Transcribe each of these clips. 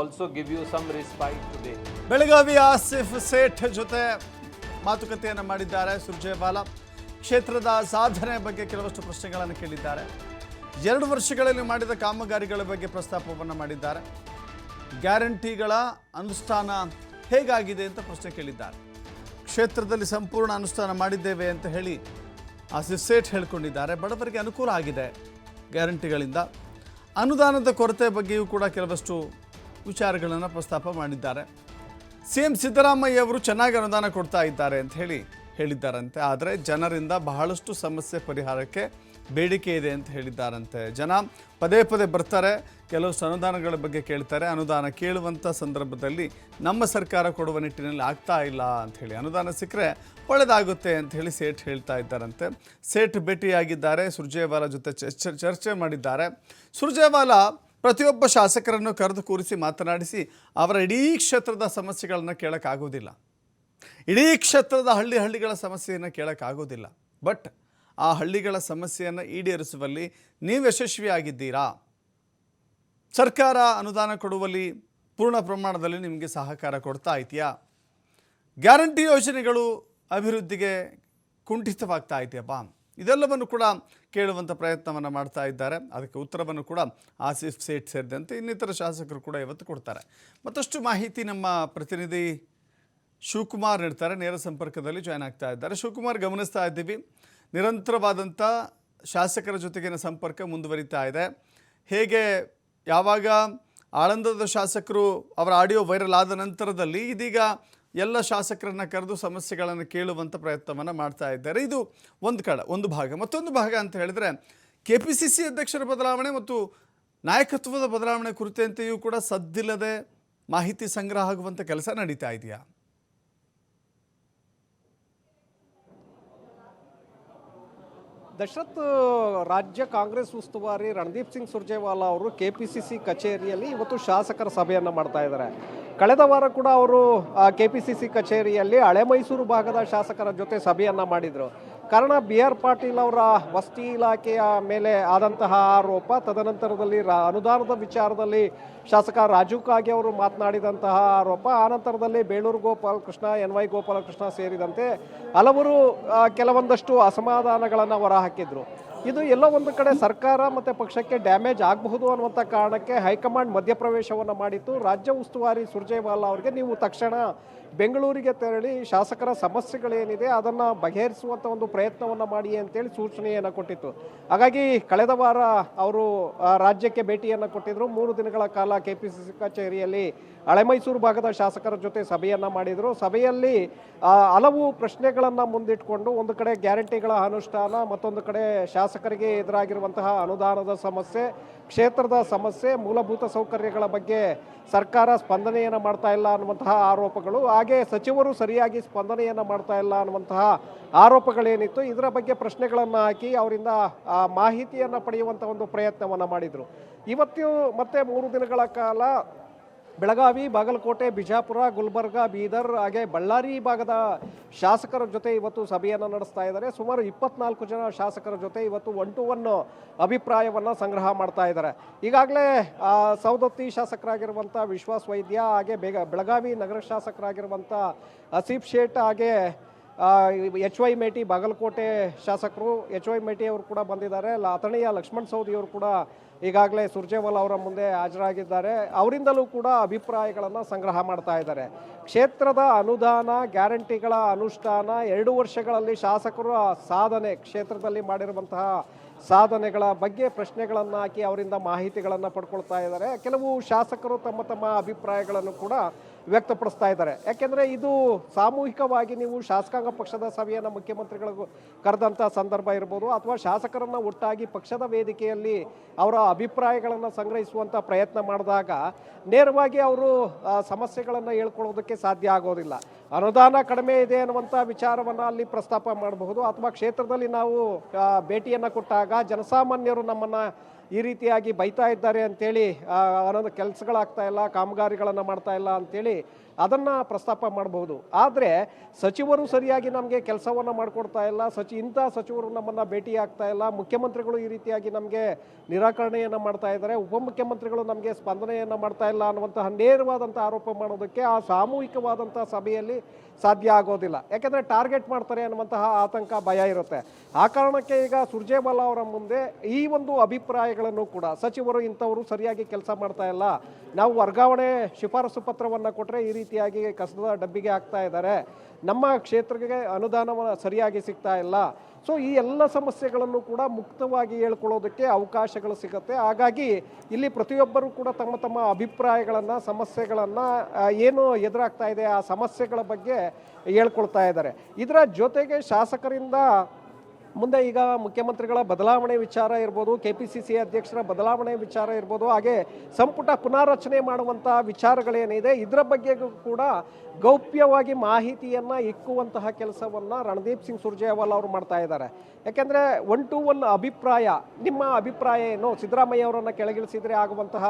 also give you some respite today Belagavi Asif Sait ಜೊತೆ ಮಾತುಕತೆಯನ್ನು ಮಾಡಿದ್ದಾರೆ ಸುರ್ಜೇವಾಲ. ಕ್ಷೇತ್ರದ ಸಾಧನೆ ಬಗ್ಗೆ ಕೆಲವಷ್ಟು ಪ್ರಶ್ನೆಗಳನ್ನು ಕೇಳಿದ್ದಾರೆ. ಎರಡು ವರ್ಷಗಳಲ್ಲಿ ಮಾಡಿದ ಕಾಮಗಾರಿಗಳ ಬಗ್ಗೆ ಪ್ರಸ್ತಾಪವನ್ನು ಮಾಡಿದ್ದಾರೆ. ಗ್ಯಾರಂಟಿಗಳ ಅನುಷ್ಠಾನ ಹೇಗಾಗಿದೆ ಅಂತ ಪ್ರಶ್ನೆ ಕೇಳಿದ್ದಾರೆ. ಕ್ಷೇತ್ರದಲ್ಲಿ ಸಂಪೂರ್ಣ ಅನುಷ್ಠಾನ ಮಾಡಿದ್ದೇವೆ ಅಂತ ಹೇಳಿ ಆಸಿಫ್ ಸೇಠ್ ಹೇಳ್ಕೊಂಡಿದ್ದಾರೆ. ಬಡವರಿಗೆ ಅನುಕೂಲ ಆಗಿದೆ ಗ್ಯಾರಂಟಿಗಳಿಂದ. ಅನುದಾನದ ಕೊರತೆ ಬಗ್ಗೆಯೂ ಕೂಡ ಕೆಲವಷ್ಟು ವಿಚಾರಗಳನ್ನು ಪ್ರಸ್ತಾಪ ಮಾಡಿದ್ದಾರೆ. ಸಿ ಎಂ ಸಿದ್ದರಾಮಯ್ಯ ಅವರು ಚೆನ್ನಾಗಿ ಅನುದಾನ ಕೊಡ್ತಾ ಇದ್ದಾರೆ ಅಂತ ಹೇಳಿ ಹೇಳಿದ್ದಾರಂತೆ. ಆದರೆ ಜನರಿಂದ ಬಹಳಷ್ಟು ಸಮಸ್ಯೆ ಪರಿಹಾರಕ್ಕೆ ಬೇಡಿಕೆ ಇದೆ ಅಂತ ಹೇಳಿದ್ದಾರಂತೆ. ಜನ ಪದೇ ಪದೇ ಬರ್ತಾರೆ, ಕೆಲವು ಅನುದಾನಗಳ ಬಗ್ಗೆ ಕೇಳ್ತಾರೆ. ಅನುದಾನ ಕೇಳುವಂಥ ಸಂದರ್ಭದಲ್ಲಿ ನಮ್ಮ ಸರ್ಕಾರ ಕೊಡುವ ನಿಟ್ಟಿನಲ್ಲಿ ಆಗ್ತಾ ಇಲ್ಲ ಅಂತ ಹೇಳಿ. ಅನುದಾನ ಸಿಕ್ಕರೆ ಒಳ್ಳೆಯದಾಗುತ್ತೆ ಅಂತ ಹೇಳಿ ಸೇಠ್ ಹೇಳ್ತಾ ಇದ್ದಾರಂತೆ. ಸೇಠ್ ಭೇಟಿಯಾಗಿದ್ದಾರೆ, ಸುರ್ಜೇವಾಲ ಜೊತೆ ಚರ್ಚೆ ಚರ್ಚೆ ಮಾಡಿದ್ದಾರೆ. ಸುರ್ಜೇವಾಲಾ ಪ್ರತಿಯೊಬ್ಬ ಶಾಸಕರನ್ನು ಕರೆದು ಕೂರಿಸಿ ಮಾತನಾಡಿಸಿ ಅವರ ಇಡೀ ಕ್ಷೇತ್ರದ ಸಮಸ್ಯೆಗಳನ್ನು ಕೇಳೋಕ್ಕಾಗೋದಿಲ್ಲ. ಇಡೀ ಕ್ಷೇತ್ರದ ಹಳ್ಳಿ ಹಳ್ಳಿಗಳ ಸಮಸ್ಯೆಯನ್ನು ಕೇಳೋಕ್ಕಾಗೋದಿಲ್ಲ. ಬಟ್ ಆ ಹಳ್ಳಿಗಳ ಸಮಸ್ಯೆಯನ್ನು ಈಡೇರಿಸುವಲ್ಲಿ ನೀವು ಯಶಸ್ವಿಯಾಗಿದ್ದೀರಾ? ಸರ್ಕಾರ ಅನುದಾನ ಕೊಡುವಲ್ಲಿ ಪೂರ್ಣ ಪ್ರಮಾಣದಲ್ಲಿ ನಿಮಗೆ ಸಹಕಾರ ಕೊಡ್ತಾ ಇದೆಯಾ ಗ್ಯಾರಂಟಿ ಯೋಜನೆಗಳು ಅಭಿವೃದ್ಧಿಗೆ ಕುಂಠಿತವಾಗ್ತಾ ಇದೆಯಪ್ಪ. ಇದೆಲ್ಲವನ್ನು ಕೂಡ ಕೇಳುವಂಥ ಪ್ರಯತ್ನವನ್ನು ಮಾಡ್ತಾ ಇದ್ದಾರೆ. ಅದಕ್ಕೆ ಉತ್ತರವನ್ನು ಕೂಡ ಆಸಿಫ್ ಸೇಠ್ ಸೇರಿದಂತೆ ಇನ್ನಿತರ ಶಾಸಕರು ಕೂಡ ಇವತ್ತು ಕೊಡ್ತಾರೆ. ಮತ್ತಷ್ಟು ಮಾಹಿತಿ ನಮ್ಮ ಪ್ರತಿನಿಧಿ ಶಿವಕುಮಾರ್ ನೀಡ್ತಾರೆ ನೇರ ಸಂಪರ್ಕದಲ್ಲಿ ಜಾಯ್ನ್ ಆಗ್ತಾ ಇದ್ದಾರೆ. ಶಿವಕುಮಾರ್, ಗಮನಿಸ್ತಾ ಇದ್ದೀವಿ. ನಿರಂತರವಾದಂಥ ಶಾಸಕರ ಜೊತೆಗಿನ ಸಂಪರ್ಕ ಮುಂದುವರಿತಾ ಇದೆ. ಹೇಗೆ ಯಾವಾಗ ಆಳಂದದ ಶಾಸಕರು ಅವರ ಆಡಿಯೋ ವೈರಲ್ ಆದ ನಂತರದಲ್ಲಿ ಇದೀಗ ಎಲ್ಲ ಶಾಸಕರನ್ನ ಕರೆದು ಸಮಸ್ಯೆಗಳನ್ನು ಕೇಳುವಂಥ ಪ್ರಯತ್ನವನ್ನು ಮಾಡ್ತಾ ಇದ್ದಾರೆ. ಇದು ಒಂದು ಕಡೆ, ಒಂದು ಭಾಗ. ಮತ್ತೊಂದು ಭಾಗ ಅಂತ ಹೇಳಿದರೆ ಕೆ ಪಿ ಸಿ ಸಿ ಅಧ್ಯಕ್ಷರ ಬದಲಾವಣೆ ಮತ್ತು ನಾಯಕತ್ವದ ಬದಲಾವಣೆ ಕುರಿತಂತೆಯೂ ಕೂಡ ಸದ್ದಿಲ್ಲದೆ ಮಾಹಿತಿ ಸಂಗ್ರಹ ಆಗುವಂಥ ಕೆಲಸ ನಡೀತಾ ಇದೆಯಾ? ದಶರಥ್, ರಾಜ್ಯ ಕಾಂಗ್ರೆಸ್ ಉಸ್ತುವಾರಿ ರಣದೀಪ್ ಸಿಂಗ್ ಸುರ್ಜೇವಾಲಾ ಅವರು ಕೆ ಪಿ ಸಿ ಸಿ ಕಚೇರಿಯಲ್ಲಿ ಇವತ್ತು ಶಾಸಕರ ಸಭೆಯನ್ನು ಮಾಡ್ತಾ ಇದ್ದಾರೆ. ಕಳೆದ ವಾರ ಕೂಡ ಅವರು ಕೆ ಪಿ ಸಿ ಸಿ ಕಚೇರಿಯಲ್ಲಿ ಹಳೆ ಮೈಸೂರು ಭಾಗದ ಶಾಸಕರ ಜೊತೆ ಸಭೆಯನ್ನು ಮಾಡಿದರು. ಕಾರಣ ಬಿ ಆರ್ ಪಾಟೀಲ್ ಅವರ ವಸತಿ ಇಲಾಖೆಯ ಮೇಲೆ ಆದಂತಹ ಆರೋಪ, ತದನಂತರದಲ್ಲಿ ರಾ, ಅನುದಾನದ ವಿಚಾರದಲ್ಲಿ ಶಾಸಕ ರಾಜು ಕಾಗೆ ಅವರು ಮಾತನಾಡಿದಂತಹ ಆರೋಪ ಆನಂತರದಲ್ಲಿ ಬೇಳೂರು ಗೋಪಾಲಕೃಷ್ಣ, ಎನ್ ವೈ ಗೋಪಾಲಕೃಷ್ಣ ಸೇರಿದಂತೆ ಹಲವರು ಕೆಲವೊಂದಷ್ಟು ಅಸಮಾಧಾನಗಳನ್ನು ಹೊರಹಾಕಿದ್ರು. ಇದು ಎಲ್ಲೋ ಒಂದು ಕಡೆ ಸರ್ಕಾರ ಮತ್ತು ಪಕ್ಷಕ್ಕೆ ಡ್ಯಾಮೇಜ್ ಆಗಬಹುದು ಅನ್ನುವಂಥ ಕಾರಣಕ್ಕೆ ಹೈಕಮಾಂಡ್ ಮಧ್ಯಪ್ರವೇಶವನ್ನು ಮಾಡಿತ್ತು. ರಾಜ್ಯ ಉಸ್ತುವಾರಿ ಸುರ್ಜೇವಾಲಾ ಅವರಿಗೆ ನೀವು ತಕ್ಷಣ ಬೆಂಗಳೂರಿಗೆ ತೆರಳಿ ಶಾಸಕರ ಸಮಸ್ಯೆಗಳೇನಿದೆ ಅದನ್ನು ಬಗೆಹರಿಸುವಂಥ ಒಂದು ಪ್ರಯತ್ನವನ್ನು ಮಾಡಿ ಅಂತೇಳಿ ಸೂಚನೆಯನ್ನು ಕೊಟ್ಟಿತ್ತು. ಹಾಗಾಗಿ ಕಳೆದ ವಾರ ಅವರು ರಾಜ್ಯಕ್ಕೆ ಭೇಟಿಯನ್ನು ಕೊಟ್ಟಿದ್ದರು ಮೂರು ದಿನಗಳ ಕಾಲ ಕೆ ಪಿ ಸಿ ಸಿ ಕಚೇರಿಯಲ್ಲಿ ಹಳೆಮೈಸೂರು ಭಾಗದ ಶಾಸಕರ ಜೊತೆ ಸಭೆಯನ್ನು ಮಾಡಿದರು. ಸಭೆಯಲ್ಲಿ ಹಲವು ಪ್ರಶ್ನೆಗಳನ್ನು ಮುಂದಿಟ್ಕೊಂಡು ಒಂದು ಕಡೆ ಗ್ಯಾರಂಟಿಗಳ ಅನುಷ್ಠಾನ, ಮತ್ತೊಂದು ಕಡೆ ಶಾಸಕರಿಗೆ ಎದುರಾಗಿರುವಂತಹ ಅನುದಾನದ ಸಮಸ್ಯೆ, ಕ್ಷೇತ್ರದ ಸಮಸ್ಯೆ, ಮೂಲಭೂತ ಸೌಕರ್ಯಗಳ ಬಗ್ಗೆ ಸರ್ಕಾರ ಸ್ಪಂದನೆಯನ್ನು ಮಾಡ್ತಾ ಇಲ್ಲ ಅನ್ನುವಂತಹ ಆರೋಪಗಳು. ಹಾಗೆ ಸಚಿವರು ಸರಿಯಾಗಿ ಸ್ಪಂದನೆಯನ್ನು ಮಾಡ್ತಾ ಇಲ್ಲ ಅನ್ನುವಂತಹ ಆರೋಪಗಳೇನಿತ್ತು, ಇದರ ಬಗ್ಗೆ ಪ್ರಶ್ನೆಗಳನ್ನು ಹಾಕಿ ಅವರಿಂದ ಮಾಹಿತಿಯನ್ನು ಪಡೆಯುವಂಥ ಒಂದು ಪ್ರಯತ್ನವನ್ನು ಮಾಡಿದರು. ಇವತ್ತು ಮತ್ತೆ ಮೂರು ದಿನಗಳ ಕಾಲ ಬೆಳಗಾವಿ, ಬಾಗಲಕೋಟೆ, ಬಿಜಾಪುರ, ಗುಲ್ಬರ್ಗ, ಬೀದರ್ ಹಾಗೆ ಬಳ್ಳಾರಿ ಭಾಗದ ಶಾಸಕರ ಜೊತೆ ಇವತ್ತು ಸಭೆಯನ್ನು ನಡೆಸ್ತಾ ಇದ್ದಾರೆ. ಸುಮಾರು ಇಪ್ಪತ್ನಾಲ್ಕು ಜನ ಶಾಸಕರ ಜೊತೆ ಇವತ್ತು ಒನ್ ಟು ಒನ್ ಅಭಿಪ್ರಾಯವನ್ನು ಸಂಗ್ರಹ ಮಾಡ್ತಾ ಇದ್ದಾರೆ. ಈಗಾಗಲೇ ಸೌದತ್ತಿ ಶಾಸಕರಾಗಿರುವಂಥ ವಿಶ್ವಾಸ ವೈದ್ಯ ಹಾಗೆ ಬೇಗ, ಬೆಳಗಾವಿ ನಗರ ಶಾಸಕರಾಗಿರುವಂಥ ಅಸೀಫ್ ಶೇಟ್ ಹಾಗೆ ಎಚ್ ವೈ ಮೇಟಿ ಬಾಗಲಕೋಟೆ ಶಾಸಕರು, ಎಚ್ ವೈ ಮೇಟಿ ಅವರು ಕೂಡ ಬಂದಿದ್ದಾರೆ. ಅಥಣಿಯ ಲಕ್ಷ್ಮಣ್ ಸೌದಿ ಅವರು ಕೂಡ ಈಗಾಗಲೇ ಸುರ್ಜೇವಾಲ್ ಅವರ ಮುಂದೆ ಹಾಜರಾಗಿದ್ದಾರೆ. ಅವರಿಂದಲೂ ಕೂಡ ಅಭಿಪ್ರಾಯಗಳನ್ನು ಸಂಗ್ರಹ ಮಾಡ್ತಾ ಇದ್ದಾರೆ. ಕ್ಷೇತ್ರದ ಅನುದಾನ, ಗ್ಯಾರಂಟಿಗಳ ಅನುಷ್ಠಾನ, ಎರಡು ವರ್ಷಗಳಲ್ಲಿ ಶಾಸಕರು ಸಾಧನೆ, ಕ್ಷೇತ್ರದಲ್ಲಿ ಮಾಡಿರುವಂತಹ ಸಾಧನೆಗಳ ಬಗ್ಗೆ ಪ್ರಶ್ನೆಗಳನ್ನು ಹಾಕಿ ಅವರಿಂದ ಮಾಹಿತಿಗಳನ್ನು ಪಡ್ಕೊಳ್ತಾ ಇದ್ದಾರೆ. ಕೆಲವು ಶಾಸಕರು ತಮ್ಮ ತಮ್ಮ ಅಭಿಪ್ರಾಯಗಳನ್ನು ಕೂಡ ವ್ಯಕ್ತಪಡಿಸ್ತಾ ಇದ್ದಾರೆ. ಯಾಕೆಂದರೆ ಇದು ಸಾಮೂಹಿಕವಾಗಿ ನೀವು ಶಾಸಕಾಂಗ ಪಕ್ಷದ ಸಭೆಯನ್ನು ಮುಖ್ಯಮಂತ್ರಿಗಳಿಗೂ ಕರೆದಂಥ ಸಂದರ್ಭ ಇರ್ಬೋದು, ಅಥವಾ ಶಾಸಕರನ್ನು ಒಟ್ಟಾಗಿ ಪಕ್ಷದ ವೇದಿಕೆಯಲ್ಲಿ ಅವರ ಅಭಿಪ್ರಾಯಗಳನ್ನು ಸಂಗ್ರಹಿಸುವಂಥ ಪ್ರಯತ್ನ ಮಾಡಿದಾಗ ನೇರವಾಗಿ ಅವರು ಸಮಸ್ಯೆಗಳನ್ನು ಹೇಳ್ಕೊಳ್ಳೋದಕ್ಕೆ ಸಾಧ್ಯ ಆಗೋದಿಲ್ಲ. ಅನುದಾನ ಕಡಿಮೆ ಇದೆ ಅನ್ನುವಂಥ ವಿಚಾರವನ್ನು ಅಲ್ಲಿ ಪ್ರಸ್ತಾಪ ಮಾಡಬಹುದು, ಅಥವಾ ಕ್ಷೇತ್ರದಲ್ಲಿ ನಾವು ಭೇಟಿಯನ್ನು ಕೊಟ್ಟಾಗ ಜನಸಾಮಾನ್ಯರು ನಮ್ಮನ್ನು ಈ ರೀತಿಯಾಗಿ ಬೈತಾ ಇದ್ದಾರೆ ಅಂತೇಳಿ ಕೆಲಸಗಳಾಗ್ತಾ ಇಲ್ಲ ಕಾಮಗಾರಿಗಳನ್ನು ಮಾಡ್ತಾ ಇಲ್ಲ ಅಂತೇಳಿ ಅದನ್ನು ಪ್ರಸ್ತಾಪ ಮಾಡಬಹುದು. ಆದರೆ ಸಚಿವರು ಸರಿಯಾಗಿ ನಮಗೆ ಕೆಲಸವನ್ನು ಮಾಡಿಕೊಡ್ತಾ ಇಲ್ಲ, ಸಚಿ, ಇಂಥ ಸಚಿವರು ನಮ್ಮನ್ನು ಭೇಟಿ ಆಗ್ತಾ ಇಲ್ಲ, ಮುಖ್ಯಮಂತ್ರಿಗಳು ಈ ರೀತಿಯಾಗಿ ನಮಗೆ ನಿರಾಕರಣೆಯನ್ನು ಮಾಡ್ತಾ ಇದ್ದಾರೆ, ಉಪಮುಖ್ಯಮಂತ್ರಿಗಳು ನಮಗೆ ಸ್ಪಂದನೆಯನ್ನು ಮಾಡ್ತಾ ಇಲ್ಲ ಅನ್ನುವಂತಹ ನೇರವಾದಂಥ ಆರೋಪ ಮಾಡೋದಕ್ಕೆ ಆ ಸಾಮೂಹಿಕವಾದಂಥ ಸಭೆಯಲ್ಲಿ ಸಾಧ್ಯ ಆಗೋದಿಲ್ಲ. ಯಾಕೆಂದರೆ ಟಾರ್ಗೆಟ್ ಮಾಡ್ತಾರೆ ಅನ್ನುವಂತಹ ಆತಂಕ, ಭಯ ಇರುತ್ತೆ. ಆ ಕಾರಣಕ್ಕೆ ಈಗ ಸುರ್ಜೇವಾಲಾ ಅವರ ಮುಂದೆ ಈ ಒಂದು ಅಭಿಪ್ರಾಯಗಳನ್ನು ಕೂಡ ಸಚಿವರು ಇಂಥವರು ಸರಿಯಾಗಿ ಕೆಲಸ ಮಾಡ್ತಾ ಇಲ್ಲ, ನಾವು ವರ್ಗಾವಣೆ ಶಿಫಾರಸು ಪತ್ರವನ್ನು ಕೊಟ್ಟರೆ ಈ ರೀತಿಯಾಗಿ ಕಸದ ಡಬ್ಬಿಗೆ ಹಾಕ್ತಾ ಇದ್ದಾರೆ. ನಮ್ಮ ಕ್ಷೇತ್ರಕ್ಕೆ ಅನುದಾನ ಸರಿಯಾಗಿ ಸಿಗ್ತಾ ಇಲ್ಲ. ಸೊ ಈ ಎಲ್ಲ ಸಮಸ್ಯೆಗಳನ್ನು ಕೂಡ ಮುಕ್ತವಾಗಿ ಹೇಳ್ಕೊಳ್ಳೋದಕ್ಕೆ ಅವಕಾಶಗಳು ಸಿಗುತ್ತೆ. ಹಾಗಾಗಿ ಇಲ್ಲಿ ಪ್ರತಿಯೊಬ್ಬರೂ ಕೂಡ ತಮ್ಮ ತಮ್ಮ ಅಭಿಪ್ರಾಯಗಳನ್ನು, ಸಮಸ್ಯೆಗಳನ್ನು ಏನು ಎದುರಾಗ್ತಾ ಇದೆ ಆ ಸಮಸ್ಯೆಗಳ ಬಗ್ಗೆ ಹೇಳ್ಕೊಳ್ತಾ ಇದ್ದಾರೆ. ಇದರ ಜೊತೆಗೆ ಶಾಸಕರಿಂದ ಮುಂದೆ ಈಗ ಮುಖ್ಯಮಂತ್ರಿಗಳ ಬದಲಾವಣೆ ವಿಚಾರ ಇರ್ಬೋದು ಕೆ ಪಿ ಸಿ ಸಿ ಅಧ್ಯಕ್ಷರ ಬದಲಾವಣೆ ವಿಚಾರ ಇರ್ಬೋದು, ಹಾಗೆ ಸಂಪುಟ ಪುನಾರಚನೆ ಮಾಡುವಂತಹ ವಿಚಾರಗಳೇನಿದೆ, ಇದರ ಬಗ್ಗೆಗೂ ಕೂಡ ಗೌಪ್ಯವಾಗಿ ಮಾಹಿತಿಯನ್ನು ಇಕ್ಕುವಂತಹ ಕೆಲಸವನ್ನು ರಣದೀಪ್ ಸಿಂಗ್ ಸುರ್ಜೇವಾಲ್ ಅವರು ಮಾಡ್ತಾ ಇದ್ದಾರೆ. ಯಾಕೆಂದರೆ ಒನ್ ಟು ಒನ್ ಅಭಿಪ್ರಾಯ, ನಿಮ್ಮ ಅಭಿಪ್ರಾಯ ಏನು? ಸಿದ್ದರಾಮಯ್ಯ ಅವರನ್ನು ಕೆಳಗಿಳಿಸಿದರೆ ಆಗುವಂತಹ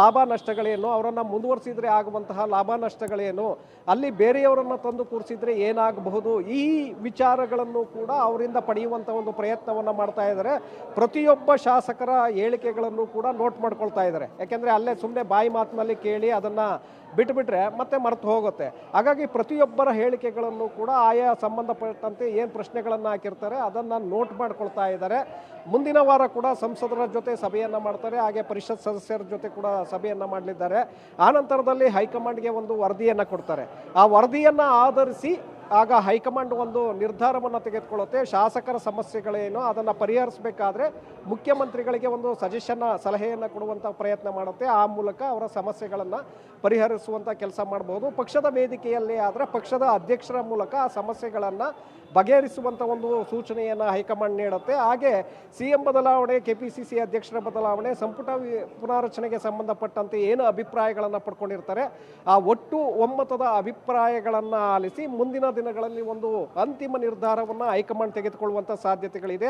ಲಾಭ ನಷ್ಟಗಳೇನು? ಅವರನ್ನು ಮುಂದುವರಿಸಿದರೆ ಆಗುವಂತಹ ಲಾಭ ನಷ್ಟಗಳೇನು? ಅಲ್ಲಿ ಬೇರೆಯವರನ್ನು ತಂದು ಕೂರಿಸಿದ್ರೆ ಏನಾಗಬಹುದು? ಈ ವಿಚಾರಗಳನ್ನು ಕೂಡ ಅವರಿಂದ ಪಡೆಯುವಂಥ ಒಂದು ಪ್ರಯತ್ನವನ್ನು ಮಾಡ್ತಾ ಇದ್ದಾರೆ. ಪ್ರತಿಯೊಬ್ಬ ಶಾಸಕರ ಹೇಳಿಕೆಗಳನ್ನು ಕೂಡ ನೋಟ್ ಮಾಡ್ಕೊಳ್ತಾ ಇದ್ದಾರೆ. ಯಾಕೆಂದರೆ ಅಲ್ಲೇ ಸುಮ್ಮನೆ ಬಾಯಿ ಮಾತಿನಲ್ಲಿ ಕೇಳಿ ಅದನ್ನು ಬಿಟ್ಬಿಟ್ರೆ ಮತ್ತೆ ಮರೆತು ಹೋಗುತ್ತೆ. ಹಾಗಾಗಿ ಪ್ರತಿಯೊಬ್ಬರ ಹೇಳಿಕೆಗಳನ್ನು ಕೂಡ ಆಯಾ ಸಂಬಂಧಪಟ್ಟಂತೆ ಏನು ಪ್ರಶ್ನೆಗಳನ್ನು ಹಾಕಿರ್ತಾರೆ ಅದನ್ನು ನೋಟ್ ಮಾಡ್ಕೊಳ್ತಾ ಇದ್ದಾರೆ. ಮುಂದಿನ ವಾರ ಕೂಡ ಸಂಸದರ ಜೊತೆ ಸಭೆಯನ್ನು ಮಾಡ್ತಾರೆ. ಹಾಗೆ ಪರಿಷತ್ ಸದಸ್ಯರ ಜೊತೆ ಕೂಡ ಸಭೆಯನ್ನು ಮಾಡಲಿದ್ದಾರೆ. ಆ ನಂತರದಲ್ಲಿ ಹೈಕಮಾಂಡ್ಗೆ ಒಂದು ವರದಿಯನ್ನು ಕೊಡ್ತಾರೆ. ಆ ವರದಿಯನ್ನು ಆಧರಿಸಿ ಆಗ ಹೈಕಮಾಂಡ್ ಒಂದು ನಿರ್ಧಾರವನ್ನು ತೆಗೆದುಕೊಳ್ಳುತ್ತೆ. ಶಾಸಕರ ಸಮಸ್ಯೆಗಳೇನು, ಅದನ್ನು ಪರಿಹರಿಸಬೇಕಾದ್ರೆ ಮುಖ್ಯಮಂತ್ರಿಗಳಿಗೆ ಒಂದು ಸಜೆಷನ್ನ ಸಲಹೆಯನ್ನು ಕೊಡುವಂಥ ಪ್ರಯತ್ನ ಮಾಡುತ್ತೆ. ಆ ಮೂಲಕ ಅವರ ಸಮಸ್ಯೆಗಳನ್ನು ಪರಿಹರಿಸುವಂಥ ಕೆಲಸ ಮಾಡಬಹುದು ಪಕ್ಷದ ವೇದಿಕೆಯಲ್ಲಿ ಆದರೆ ಪಕ್ಷದ ಅಧ್ಯಕ್ಷರ ಮೂಲಕ ಆ ಸಮಸ್ಯೆಗಳನ್ನು ಬಗೆಹರಿಸುವಂಥ ಒಂದು ಸೂಚನೆಯನ್ನು ಹೈಕಮಾಂಡ್ ನೀಡುತ್ತೆ. ಹಾಗೆ ಸಿ ಎಂ ಬದಲಾವಣೆ, ಕೆ ಪಿ ಸಿ ಸಿ ಅಧ್ಯಕ್ಷರ ಬದಲಾವಣೆ, ಸಂಪುಟ ಪುನಾರಚನೆಗೆ ಸಂಬಂಧಪಟ್ಟಂತೆ ಏನು ಅಭಿಪ್ರಾಯಗಳನ್ನು ಪಡ್ಕೊಂಡಿರ್ತಾರೆ, ಆ ಒಟ್ಟು ಒಮ್ಮತದ ಅಭಿಪ್ರಾಯಗಳನ್ನು ಆಲಿಸಿ ಮುಂದಿನ ದಿನಗಳಲ್ಲಿ ಒಂದು ಅಂತಿಮ ನಿರ್ಧಾರವನ್ನು ಹೈಕಮಾಂಡ್ ತೆಗೆದುಕೊಳ್ಳುವಂಥ ಸಾಧ್ಯತೆಗಳಿದೆ.